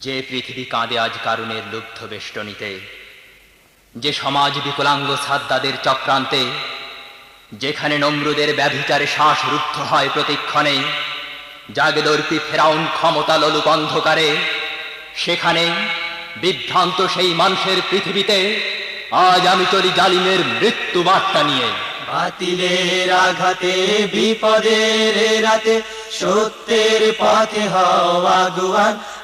যে পৃথিবী কাঁদে আজ কারুণের লুব্ধ বেষ্টনীতে, যে সমাজ বিকলাঙ্গ সাদ্দাদের চক্রান্তে, যেখানে নমরুদের ব্যভিচারে শ্বাস রুদ্ধ হয় প্রতিক্ষণে, জাগদর্পী ফেরাউন ক্ষমতা ললুপ অন্ধকারে, সেখানে বিভ্রান্ত সেই মানুষের পৃথিবীতে, আজ আমি চলি জালিমের মৃত্যু বার্তা নিয়ে। বাতিলের আঘাতে, বিপদের রাতে সত্যের পথে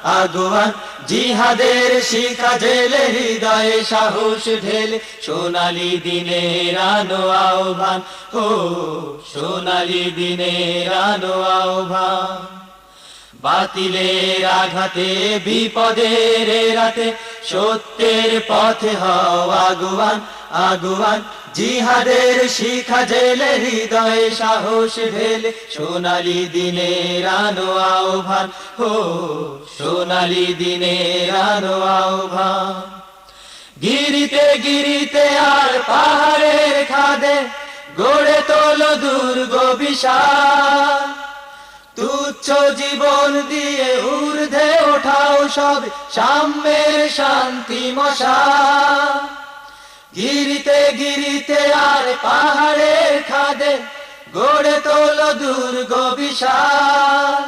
আগুয়ান জিহাদের শিখা জেলে, হৃদয়ে সাহস ঢেলে। সোনালি দিনের আনো আহ্বান। ও সোনালি দিনের আনো আহ্বান। বাতিলের আঘাতে, বিপদের রাতে সত্যের পথে হও আগুয়ান আগুয়ান। জিহাদের শিখা জেলে, হৃদয়ে সাহস ঢেলে। সোনালি দিনের আনো আহ্বান। হো, সোনালি দিনের আনো আহ্বান। গিরিতে গিরিতে আর পাহাড়ের খাদে গড়ে তোলো দুর্গ বিশাল। তুচ্ছ জীবন দিয়ে ঊর্ধ্বে ওঠাও সব সাম্যের শান্তি মশা। গিরিতে গিরিতে আর পাহাড়ের খাদে গড়ে তোল দুর্গ বিশাল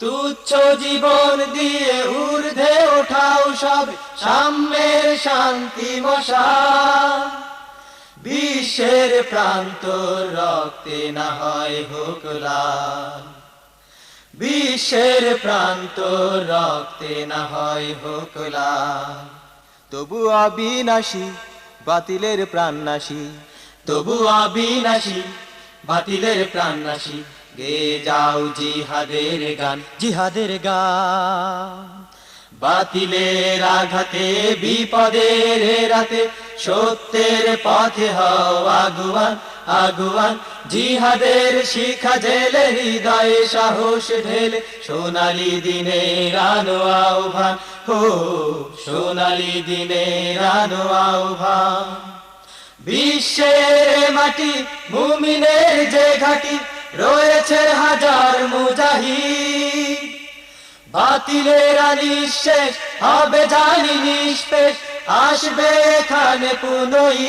তুচ্ছ জীবন দিয়ে ঊর্ধ্বে ওঠাও সব সাম্যের শান্তি মশা। বিশ্বের প্রান্ত রক্তে না হয় হোক লাল। বিশ্বের প্রান্ত রক্তে না হয় হোক লাল তবু অবিনাশী, বাতিলের প্রাণনাশী। তবু অবিনাশী, বাতিলের প্রাণনাশী। গে যাও জিহাদের গান। জিহাদের গান। বাতিলের আঘাতে, বিপদের রাতে সত্যের পথে হও আগুয়ান আগুয়ান। জিহাদের শিখা জেলে, হৃদয়ে সাহস ঢেলে সোনালি দিনের আনো আহ্বান। হো, সোনালি দিনে আনো আহ্বান। বিশ্বের মাটি, মুমিনের যে ঘাটি, রয়েছে হাজার মুজাহিদ। বাতিলের নিঃশেষ হবে জানি নিষ্পেষ। আসবে এখানে পুনই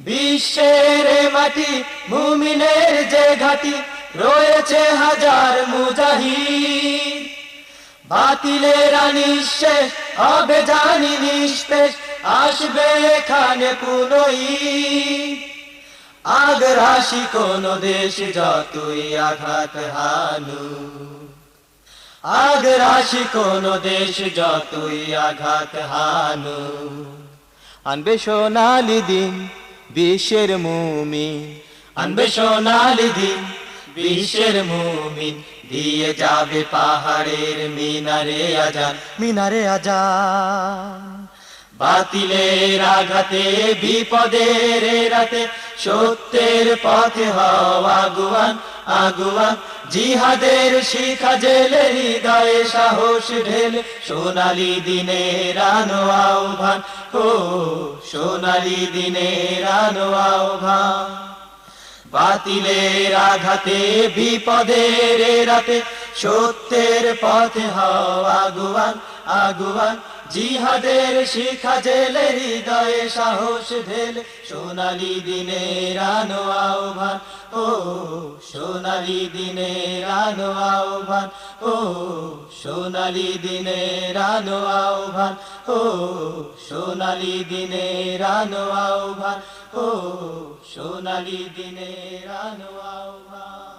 বিশ্বের মাটি, মুমিনের যে ঘাটি, রয়েছে হাজার মুজাহিদ। বাতিলের নিঃশেষ হবে জানি নিষ্পেষ, আসবে এখানে পুনই আগ্রাসী কোন দেশ যতই আঘাত হানু আগ্রাসী কোন দেশ যতই আঘাত হানু। আনবে সোনালি দিন বিশ্বের মুমি আনবে সোনালি দিন বিশ্বের মুমিন। দিয়ে যাবে পাহাড়ের মিনারে আজান মিনারে আজান বাতিলের আঘাতে, বিপদের রাতে, সত্যের পথে হও আগুয়ান আগুয়ান। জিহাদের শিখা জেলে, হৃদয়ে সাহস ঢেলে, সোনালি দিনের আনো আহ্বান ও, সোনালি দিনের আনো আহ্বান বাতিলের আঘাতে, বিপদের রাতে, সত্যের পথে হও আগুয়ান আগুয়ান। জিহাদের শিখা জেলে হৃদয়ে সাহস ঢেলে, সোনালি দিনের আনো আহ্বান, ও সোনালি দিনের আনো আহ্বান, ও সোনালি দিনের আনো আহ্বান, ও সোনালি দিনের আনো আহ্বান, ও সোনালি দিনের আনো আহ্বান।